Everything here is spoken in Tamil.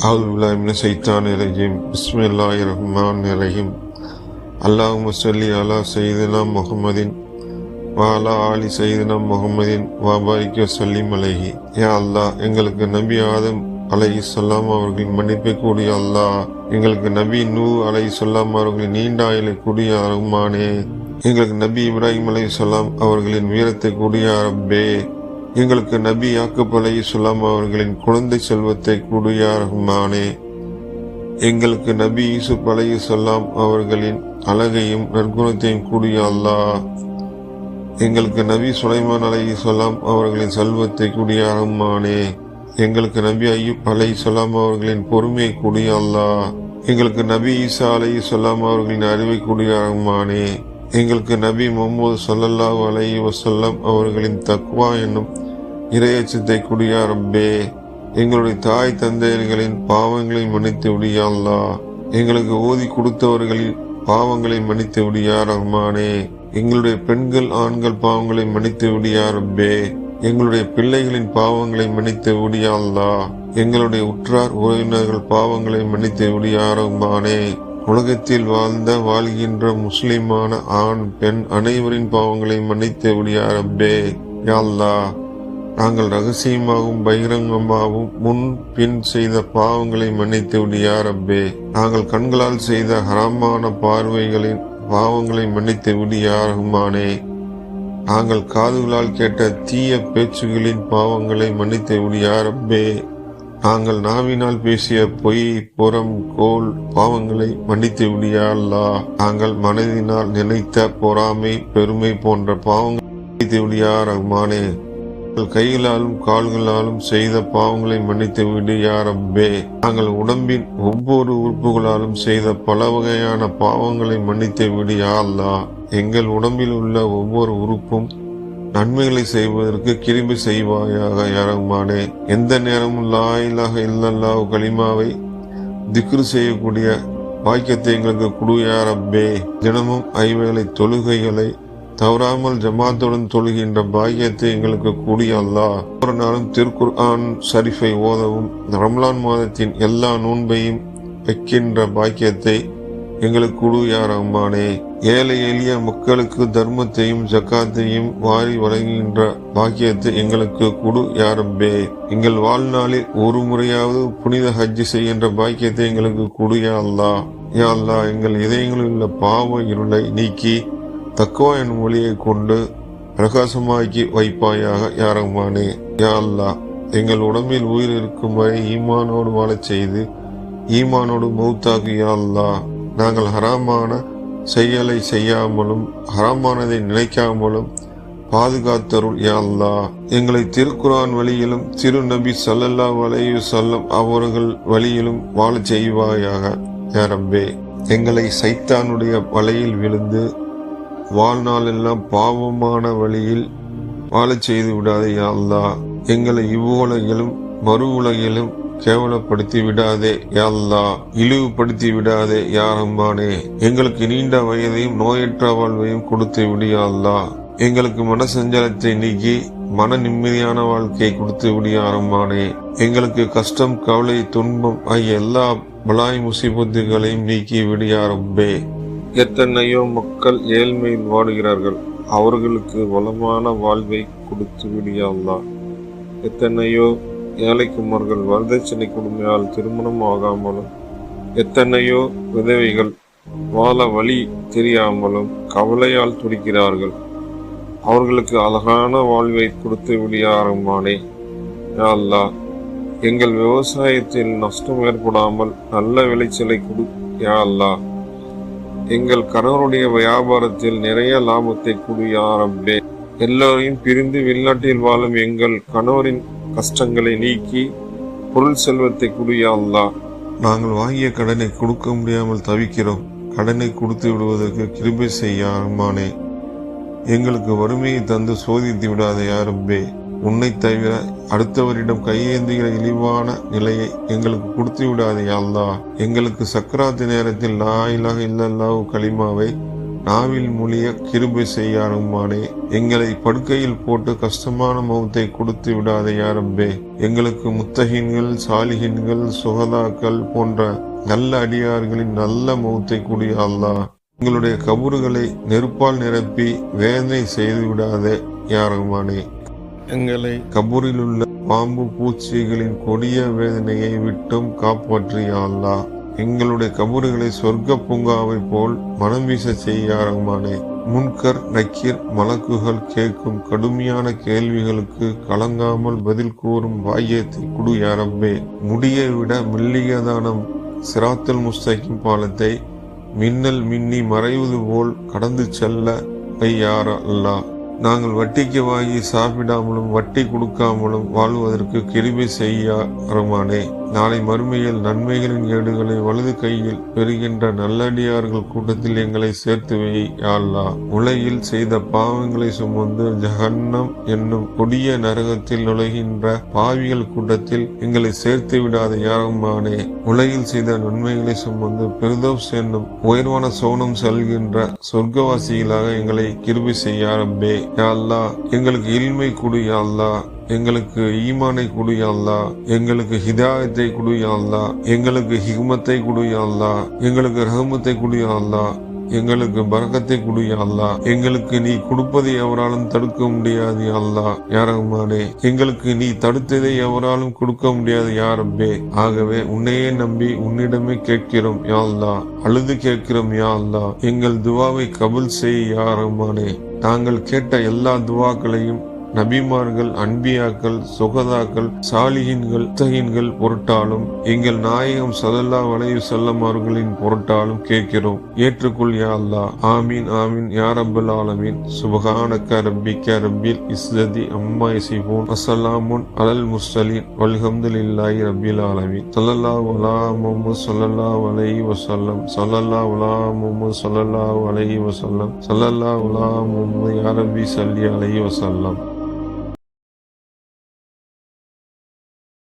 ஆதுல்லாமின் சைத்தான் இலஜிம் பிஸ்மில்லாய் ரஹ்மான் இலஹிம் அல்லாஹ் முசல்லி அலா சைதுனா முகமதின் வாலா ஆலி சைதுனா முகமதின் வாபாரிக்க சொல்லிம் அலஹி யா அல்லாஹ் எங்களுக்கு நபி ஆதம் அலை சொல்லாம் அவர்களின் மன்னிப்பை கூடிய அல்லாஹ். எங்களுக்கு நபி நூ அலை சொல்லாம் அவர்களின் நீண்ட ஆயுளை கூடிய ரஹ்மானே எங்களுக்கு நபி இப்ராஹிம் அலை சொல்லாம் அவர்களின் வீரத்தை கூடிய ரப்பே. எங்களுக்கு நபி யாக்கப் அலை அவர்களின் குழந்தை செல்வத்தை கூடிய எங்களுக்கு நபி யூசுப் அலை சொல்லாம் அவர்களின் அழகையும் நற்குணத்தையும் கூடிய அல்லாஹ். எங்களுக்கு நபி சுலைமான் அலை சொல்லாம் அவர்களின் செல்வத்தை கூடிய எங்களுக்கு நபி ஐயூப் அலை சொல்லாம் அவர்களின் பொறுமையை கூடிய அல்லாஹ். எங்களுக்கு நபி ஈசா அலை சொல்லாம் அவர்களின் அறிவை கூடிய எங்களுக்கு நபி முகமது சொல்லல்லா அலை வசல்லாம் அவர்களின் தக்வா என்னும் இரையச்சத்தை கூடிய ரப்பே எங்களுடைய தாய் தந்தையர்களின் பாவங்களை மன்னித்து விடிய எங்களுக்கு ஓதி கொடுத்தவர்களின் பாவங்களை மன்னித்து விடியா ரஹ்மானே. எங்களுடைய பெண்கள் ஆண்கள் பாவங்களை மன்னித்து விடியா ரப்பே. எங்களுடைய பிள்ளைகளின் பாவங்களை மன்னித்து விடியா எங்களுடைய உற்றார் உறவினர்கள் பாவங்களை மன்னித்து விடியா ரஹ்மானே. உலகத்தில் வாழ்ந்த வாழ்கின்ற முஸ்லிமான ஆண் பெண் அனைவரின் பாவங்களை மன்னித்து விடியா ரப்பே. நாங்கள் ரகசியமாகவும் பகிரங்கமாகவும் முன் பின் செய்த பாவங்களை மன்னித்து விடியா ரப்பே நாங்கள் கண்களால் செய்த ஹராமான பார்வைகளின் பாவங்களை மன்னித்து விடியாருமானே நாங்கள் காதுகளால் கேட்ட தீய பேச்சுகளின் பாவங்களை மன்னித்து விடியா நாங்கள் நாவினால் பேசிய பொய் புறம் கோல் பாவங்களை மன்னித்து விடியா நாங்கள் மனதினால் நினைத்த பொறாமை பெருமை போன்ற பாவங்களை மன்னித்து விடியா ரஹ்மானே. கைகளாலும் கால்களாலும் செய்த பாவங்களை மன்னித்து விடு யாரப்பே. நாங்கள் உடம்பின் ஒவ்வொரு உறுப்புகளாலும் செய்த பல வகையான பாவங்களை மன்னித்து விடு யா எங்கள் உடம்பில் உள்ள ஒவ்வொரு உறுப்பும் நன்மைகளை செய்வதற்கு கிருமி செய்வாயாக யாரமானே எந்த நேரமும் லாயிலாக இல்லல்லா களிமாவை திக்ரு செய்யக்கூடிய பாக்கியத்தை எங்களுக்கு குடு யாரப்பே. தினமும் ஐவேளை தொழுகைகளை தவறாமல் ஜமாத்துடன் தொழுகின்ற பாக்கியத்தை எங்களுக்கு கூடிய அல்லாஹ் ஒரு நாளும் திருக்குர் ஆன் ஷரீஃபை ஓதவும் ரம்லான் மாதத்தின் எல்லா நோன்பையும் வைக்கின்ற பாக்கியத்தை எங்களுக்கு குடு யார் அம்மானே ஏழை எளிய மக்களுக்கு தர்மத்தையும் ஜக்காத்தையும் வாரி வழங்குகின்ற பாக்கியத்தை எங்களுக்கு குடு யாரம்பே எங்கள் வாழ்நாளில் ஒரு முறையாவது புனித ஹஜ்ஜி செய்கின்ற பாக்கியத்தை எங்களுக்கு குடு யா அல்லா. யா அல்லா எங்கள் இதயங்களில் உள்ள பாவ இருளை நீக்கி தக்குவா என் மொழியை கொண்டு பிரகாசமாக்கி வைப்பாயாக யாரம்மானே யா எங்கள் உடம்பில் உயிர் இருக்கும் வரை ஈமானோடு வாழச் செய்து ஈமானோடு மௌத்தாக்கு யா நாங்கள் ஹராமான செயலை செய்யாமலும் ஹராமானதை நினைக்காமலும் பாதுகாத்தருள் யா எங்களை திருக்குரான் வழியிலும் திரு நபி சல்லல்லா வலையு சொல்லம் அவர்கள் வழியிலும் வாழச் செய்வாயாக யா ரப்பே. எங்களை சைத்தானுடைய வலையில் விழுந்து வாழ்நாளெல்லாம் பாவமான வழியில் வாழச் செய்து விடாதே யாழ்லா எங்களை இவ்வுலகிலும் மறு உலகிலும் கேவலப்படுத்தி விடாதே யாழ்லா இழிவுபடுத்தி விடாதே யாரம்மானே எங்களுக்கு நீண்ட வயதையும் நோயற்ற வாழ்வையும் கொடுத்து விடு எங்களுக்கு மன எங்களுக்கு மனசஞ்சலத்தை நீக்கி மன நிம்மதியான வாழ்க்கையை கொடுத்து விடியாரம்மானே எங்களுக்கு கஷ்டம் கவலை துன்பம் ஆகிய எல்லா பலாய் முசிபத்துகளையும் நீக்கி விடு எத்தனையோ மக்கள் ஏழ்மையில் வாடுகிறார்கள் அவர்களுக்கு வளமான வாழ்வை கொடுத்து விடியா எத்தனையோ ஏழைக்குமார்கள் வரதட்சணை கொடுமையால் திருமணம் ஆகாமலும் எத்தனையோ விதவைகள் வாழ வழி தெரியாமலும் கவலையால் துடிக்கிறார்கள். அவர்களுக்கு அழகான வாழ்வை கொடுத்து விடியாரமானே யா எங்கள் விவசாயத்தில் நஷ்டம் ஏற்படாமல் நல்ல விளைச்சலை கொடு. யா அல்லாஹ் எங்கள் கணவருடைய வியாபாரத்தில் நிறைய லாபத்தை கூடிய யா ரப்பே எல்லோரையும் பிரிந்து வெளிநாட்டில் வாழும் எங்கள் கணவரின் கஷ்டங்களை நீக்கி பொருள் செல்வத்தை குடியா அல்லா. நாங்கள் வாங்கிய கடனை கொடுக்க முடியாமல் தவிக்கிறோம். கடனை கொடுத்து விடுவதற்கு கிருபை செய்ய எங்களுக்கு வறுமையை தந்து சோதித்து விடாத யாரும்பே உன்னை தவிர அடுத்தவரிடம் கையேந்துகிற இழிவான நிலையை எங்களுக்கு கொடுத்து விடாதே அல்லாஹ். எங்களுக்கு சக்கராத்து நேரத்தில் லாயிலாக இல்லல்லாவு களிமாவை நாவில் மொழிய கிருபை செய்யாருமானே. எங்களை படுக்கையில் போட்டு கஷ்டமான மௌத்தை கொடுத்து விடாதே யாரம்பே எங்களுக்கு முத்தகின்கள் சாலிகின்கள் சுகதாக்கள் போன்ற நல்ல அடியார்களின் நல்ல மௌத்தை கூடிய அல்லாஹ். எங்களுடைய கபறுகளை நெருப்பால் நிரப்பி வேதனை செய்து விடாதே யாரகுமானே எங்களை கபூரில் உள்ள பாம்பு பூச்சிகளின் கொடிய வேதனையை விட்டும் காப்பாற்றிய அல்லாஹ் எங்களுடைய கபூர்களை சொர்க்க பூங்காவை போல் மனம் வீச செய்யாரமானே முன்கர் நக்கீர் மலக்குகள் கேட்கும் கடுமையான கேள்விகளுக்கு கலங்காமல் பதில் கூறும் வாயத்தை குடு யாரம்பே முடியை விட மெல்லியதான சிராத்தல் முஸ்தகிம் பாலத்தை மின்னல் மின்னி மறைவது போல் கடந்து செல்ல ஐயார அல்லாஹ் நாங்கள் வட்டிக்கு வாங்கி சாப்பிடாமலும் வட்டி கொடுக்காமலும் வாழ்வதற்கு கிருபை செய்ய நாளை மறுமையில் நன்மைகளின் ஏடுகளை வலது கையில் பெறுகின்ற நல்லடியார்கள் கூட்டத்தில் எங்களை சேர்த்து வை யா உலகில் செய்த பாவங்களை சுமந்து ஜஹன்னம் என்னும் கொடிய நரகத்தில் நுழைகின்ற பாவிகள் கூட்டத்தில் எங்களை சேர்த்து விடாத யாருமானே. உலகில் செய்த நன்மைகளை சுமந்து பெருதோஸ் என்னும் உயர்வான சோனம் செல்கின்ற சொர்க்கவாசிகளாக எங்களை கிருபி செய்ய ரப்பே யா எங்களுக்கு இல்மை கொடு யாழ்லா. எங்களுக்கு ஈமானை குடு யா எங்களுக்கு ஹிதாயத்தை குடு யா எங்களுக்கு ஹிக்மத்தை கொடு அல்லா எங்களுக்கு ரஹமத்தை குடு யா எங்களுக்கு பரக்கத்தை குடு அல்லா எங்களுக்கு நீ கொடுப்பதை எவராலும் தடுக்க முடியாது அல்லா யாரகுமானே எங்களுக்கு நீ தடுத்ததை எவராலும் கொடுக்க முடியாது யாரப்பே ஆகவே உன்னையே நம்பி உன்னிடமே கேட்கிறோம் யாழ்லா அழுது கேட்கிறோம் யாழ்லா எங்கள் துவாவை கபுல் செய் யாரகுமானே நாங்கள் கேட்ட எல்லா துவாக்களையும் நபிமார்கள் அன்பியாக்கள் சுகதாக்கள் சாலிகின்கள் தகின்கள் பொருட்டாலும் எங்கள் நாயகம் சதல்லா வலையு செல்லம் அவர்களின் பொருட்டாலும் கேட்கிறோம். ஏற்றுக்கொள் யா அல்லா ஆமீன் ஆமீன். யா ரப்பல் ஆலமீன். சுபஹானக்க ரப்பிக்க ரப்பில் இஸ்ஸதி அம்மா யசிஃபூன் அசலாமுன் அலல் முஸ்தலின் வல்ஹம்துலில்லாஹி ரப்பில் ஆலமீன். ஸல்லல்லாஹு அலா முஹம்மது ஸல்லல்லாஹு அலைஹி வஸல்லம். ஸல்லல்லாஹு அலா முஹம்மது ஸல்லல்லாஹு அலைஹி வஸல்லம். சல்லல்லா அலா முஹம்மது யா ரப்பி ஸல்லி அலைஹி வஸல்லம்.